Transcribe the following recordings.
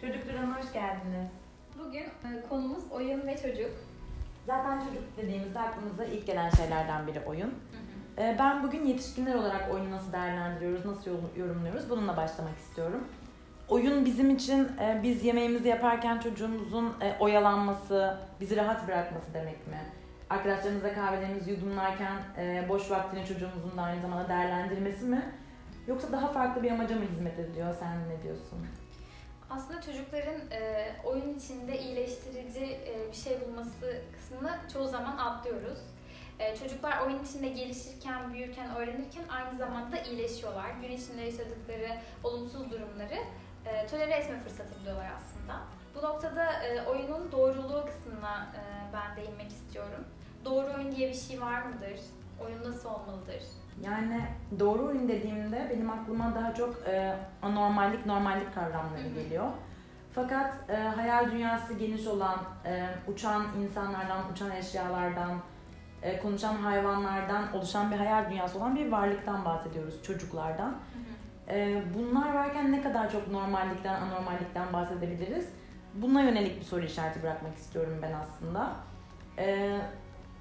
Çocuklarına hoş geldiniz. Bugün e, konumuz oyun ve çocuk. Zaten çocuk dediğimizde aklımıza ilk gelen şeylerden biri oyun. Ee, Ben bugün yetişkinler olarak oyunu nasıl değerlendiriyoruz, nasıl yor- yorumluyoruz bununla başlamak istiyorum. Oyun bizim için e, biz yemeğimizi yaparken çocuğumuzun e, oyalanması, bizi rahat bırakması demek mi? Arkadaşlarımızla kahvelerimizi yudumlarken e, boş vaktini çocuğumuzun da aynı zamanda değerlendirmesi mi? Yoksa daha farklı bir amaca mı hizmet ediyor? Sen ne diyorsun? Aslında çocukların e, oyun içinde iyileştirici e, bir şey bulması kısmını çoğu zaman atlıyoruz. E, çocuklar oyun içinde gelişirken, büyürken, öğrenirken aynı zamanda iyileşiyorlar. Gün içinde yaşadıkları olumsuz durumları e, tolere etme fırsatı buluyorlar aslında. Bu noktada e, oyunun doğruluğu kısmına e, ben değinmek istiyorum. Doğru oyun diye bir şey var mıdır? Oyun nasıl olmalıdır? Yani doğru oyun dediğimde benim aklıma daha çok e, anormallik, normallik kavramları Hı hı. geliyor. Fakat e, hayal dünyası geniş olan, e, uçan insanlardan, uçan eşyalardan, e, konuşan hayvanlardan oluşan bir hayal dünyası olan bir varlıktan bahsediyoruz, çocuklardan. E, bunlar varken ne kadar çok normallikten, anormallikten bahsedebiliriz? Buna yönelik bir soru işareti bırakmak istiyorum ben aslında. E,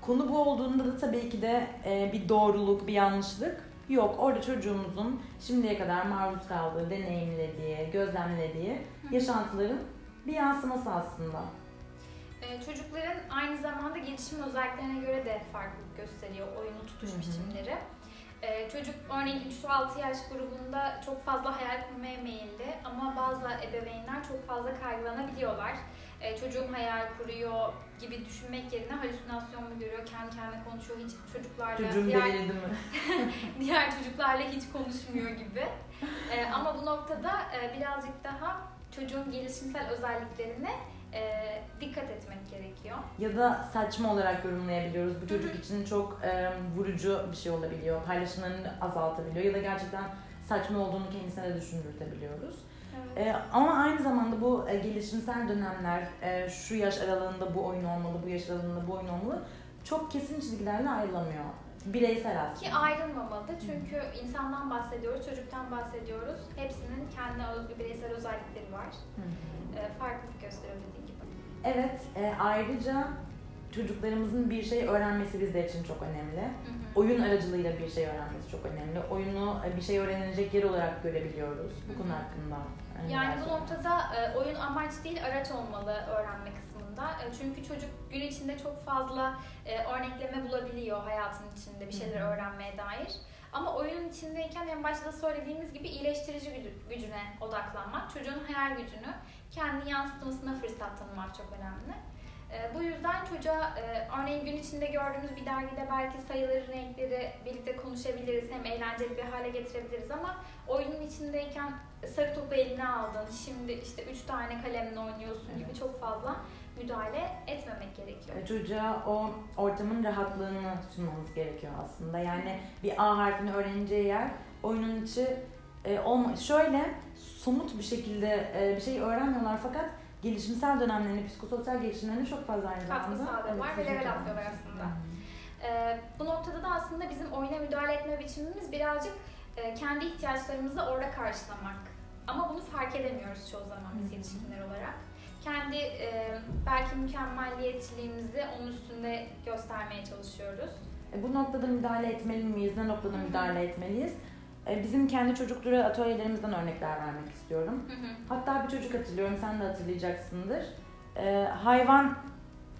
konu bu olduğunda da tabii ki de e, bir doğruluk, bir yanlışlık yok. Orada çocuğumuzun şimdiye kadar maruz kaldığı, deneyimlediği, gözlemlediği yaşantıların bir yansıması aslında. Ee, Çocukların aynı zamanda gelişim özelliklerine göre de farklılık gösteriyor oyunu tutuş biçimleri. Ee, Çocuk örneğin 3-6 yaş grubunda çok fazla hayal kurmaya meyilli ama bazı ebeveynler çok fazla kaygılanabiliyorlar. Ee, Çocuğum hayal kuruyor gibi düşünmek yerine halüsinasyon mu görüyor, kendi kendine konuşuyor, hiç çocuklarla, Çocuğum diğer, delirdi mi? diğer çocuklarla hiç konuşmuyor gibi. Ee, ama bu noktada e, birazcık daha çocuğun gelişimsel özelliklerine e, dikkat etmek gerekiyor. Ya da saçma olarak yorumlayabiliyoruz. Bu çocuk için çok e, vurucu bir şey olabiliyor. Paylaşımlarını azaltabiliyor ya da gerçekten saçma olduğunu kendisine de düşündürtebiliyoruz. Evet. E, ama aynı zamanda bu e, gelişimsel dönemler, e, şu yaş aralığında bu oyun olmalı, bu yaş aralığında bu oyun olmalı çok kesin çizgilerle ayrılamıyor. Bireysel aslında. Ki ayrılmamalı çünkü insandan bahsediyoruz, çocuktan bahsediyoruz. Hepsinin kendine özgü bireysel özellikleri var. Hı hı. E, farklılık gösteriyor dediğim gibi. Evet, e, ayrıca çocuklarımızın bir şey öğrenmesi bizler için çok önemli. Hı hı. Oyun aracılığıyla bir şey öğrenmesi çok önemli. Oyunu e, bir şey öğrenilecek yer olarak görebiliyoruz bu konu hakkında. Yani neler bu noktada e, oyun amaç değil araç olmalı öğrenme kısmında. E, çünkü çocuk gün içinde çok fazla örnekleme bulabiliyor hayatın içinde bir şeyler öğrenmeye dair. Ama oyunun içindeyken en başta da söylediğimiz gibi iyileştirici gücü- gücüne odaklanmak, çocuğun hayal gücünü kendi yansıtmasına fırsat tanımak çok önemli. E, bu yüzden çocuğa e, örneğin gün içinde gördüğümüz bir dergide belki sayıları, renkleri birlikte konuşabiliriz. Hem eğlenceli bir hale getirebiliriz ama oyunun içindeyken sarı topu eline aldın, şimdi işte üç tane kalemle oynuyorsun gibi çok fazla müdahale etmemek gerekiyor. Çocuğa o ortamın rahatlığını sunmamız gerekiyor aslında. Yani bir A harfini öğreneceği yer oyunun içi e, olma şöyle somut bir şekilde e, bir şey öğrenmiyorlar fakat gelişimsel dönemlerini, psikososyal gelişimlerini çok fazla aynı Katkı zamanda sağlıyorlar ve level atlıyorlar aslında. Hı. Ee, bu noktada da aslında bizim oyuna müdahale etme biçimimiz birazcık e, kendi ihtiyaçlarımızı orada karşılamak. Ama bunu fark edemiyoruz çoğu zaman biz yetişkinler olarak. Kendi e, belki mükemmelliyetçiliğimizi onun üstünde göstermeye çalışıyoruz. E, Bu noktada müdahale etmeli miyiz? Ne noktada müdahale etmeliyiz? E, Bizim kendi çocukları atölyelerimizden örnekler vermek istiyorum. Hı hı. Hatta bir çocuk hatırlıyorum, sen de hatırlayacaksındır. E, hayvan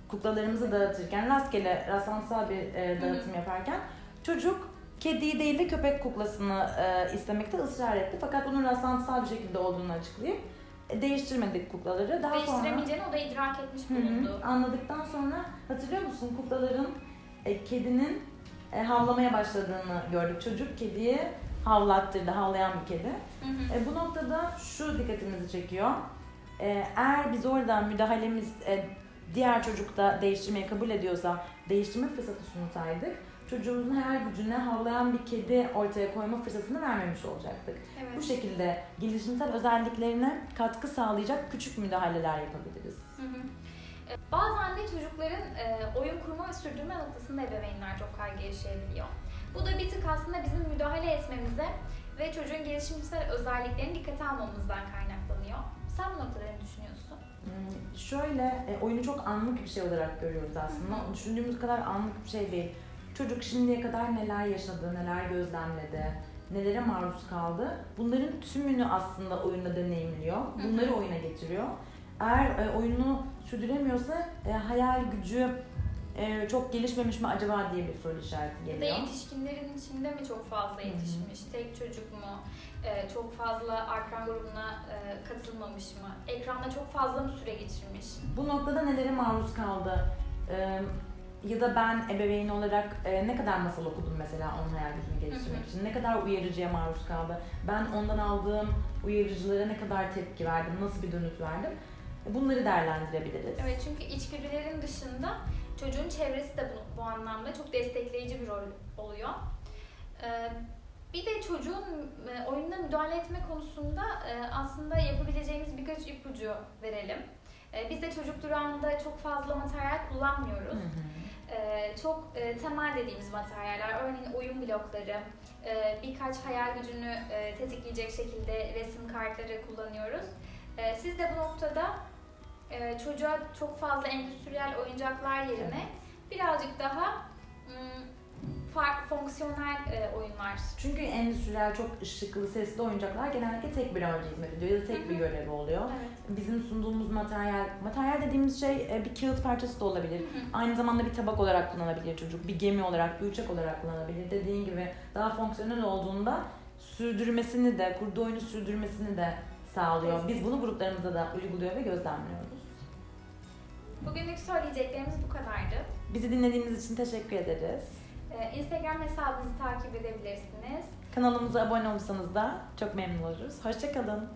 kuklalarımızı dağıtırken, rastgele, rastlantısal bir e, dağıtım yaparken çocuk kediyi değil de köpek kuklasını e, istemekte ısrar etti. Fakat bunun rastlantısal bir şekilde olduğunu açıklayıp e, değiştirmedik kuklaları. Daha sonra Değiştiremeyeceğini o da idrak etmiş Hı hı. bulundu. anladıktan sonra hatırlıyor musun kuklaların e, kedinin e, havlamaya başladığını gördük. Çocuk kediyi havlattırdı, havlayan bir kedi. Hı hı. E, bu noktada şu dikkatimizi çekiyor. E, eğer biz oradan müdahalemiz e, diğer çocukta değiştirmeyi kabul ediyorsa değiştirme fırsatı sunsaydık çocuğumuzun hayal gücüne havlayan bir kedi ortaya koyma fırsatını vermemiş olacaktık. Evet. Bu şekilde gelişimsel özelliklerine katkı sağlayacak küçük müdahaleler yapabiliriz. Hı hı. E, Bazen de çocukların e, oyun kurma ve sürdürme noktasında ebeveynler çok kaygı yaşayabiliyor. Bu da bir tık aslında bizim müdahale etmemize ve çocuğun gelişimsel özelliklerini dikkate almamızdan kaynaklanıyor. Sen bu noktada ne düşünüyorsun? Şöyle e, oyunu çok anlık bir şey olarak görüyoruz aslında. Hı hı. Düşündüğümüz kadar anlık bir şey değil. Çocuk şimdiye kadar neler yaşadı, neler gözlemledi, nelere maruz kaldı. Bunların tümünü aslında oyunda deneyimliyor. Bunları oyuna getiriyor. Eğer e, oyunu sürdüremiyorsa e, hayal gücü e, çok gelişmemiş mi acaba diye bir soru işareti Ya da geliyor. yetişkinlerin içinde mi çok fazla yetişmiş? Tek çocuk mu? Ee, çok fazla akran grubuna e, katılmamış mı? Ekranda çok fazla mı süre geçirmiş? Bu noktada nelere maruz kaldı? Ee, ya da ben ebeveyn olarak e, ne kadar masal okudum mesela onun hayal gücünü geliştirmek için? Ne kadar uyarıcıya maruz kaldı? Ben ondan aldığım uyarıcılara ne kadar tepki verdim? Nasıl bir dönüt verdim? Bunları değerlendirebiliriz. Evet çünkü içgüdülerin dışında çocuğun çevresi de bu, bu anlamda çok destekleyici bir rol oluyor. Ee, bir de çocuğun e, oyununa müdahale etme konusunda e, aslında yapabileceğimiz birkaç ipucu verelim. E, Biz de çocuk durağında çok fazla materyal kullanmıyoruz. Hı hı. Çok temel dediğimiz materyaller, örneğin oyun blokları, birkaç hayal gücünü tetikleyecek şekilde resim kartları kullanıyoruz. Siz de bu noktada e, çocuğa çok fazla endüstriyel oyuncaklar yerine birazcık daha farklı fonksiyonel e, oyunlar. Çünkü endüstriyel çok ışıklı, sesli oyuncaklar genellikle tek bir amaca hizmet ediyor ya da tek bir görevi oluyor. Evet. Bizim sunduğumuz materyal, materyal dediğimiz şey e, bir kağıt parçası da olabilir. Hı hı. Aynı zamanda bir tabak olarak kullanabilir çocuk, bir gemi olarak, bir uçak olarak kullanabilir. Dediğin gibi daha fonksiyonel olduğunda sürdürmesini de, kurduğu oyunu sürdürmesini de sağlıyor. Biz bunu gruplarımızda da uyguluyor ve gözlemliyoruz. Bugünlük söyleyeceklerimiz bu kadardı. Bizi dinlediğiniz için teşekkür ederiz. E, Instagram hesabımızı takip edebilirsiniz. Kanalımıza abone olursanız da çok memnun oluruz. Hoşçakalın.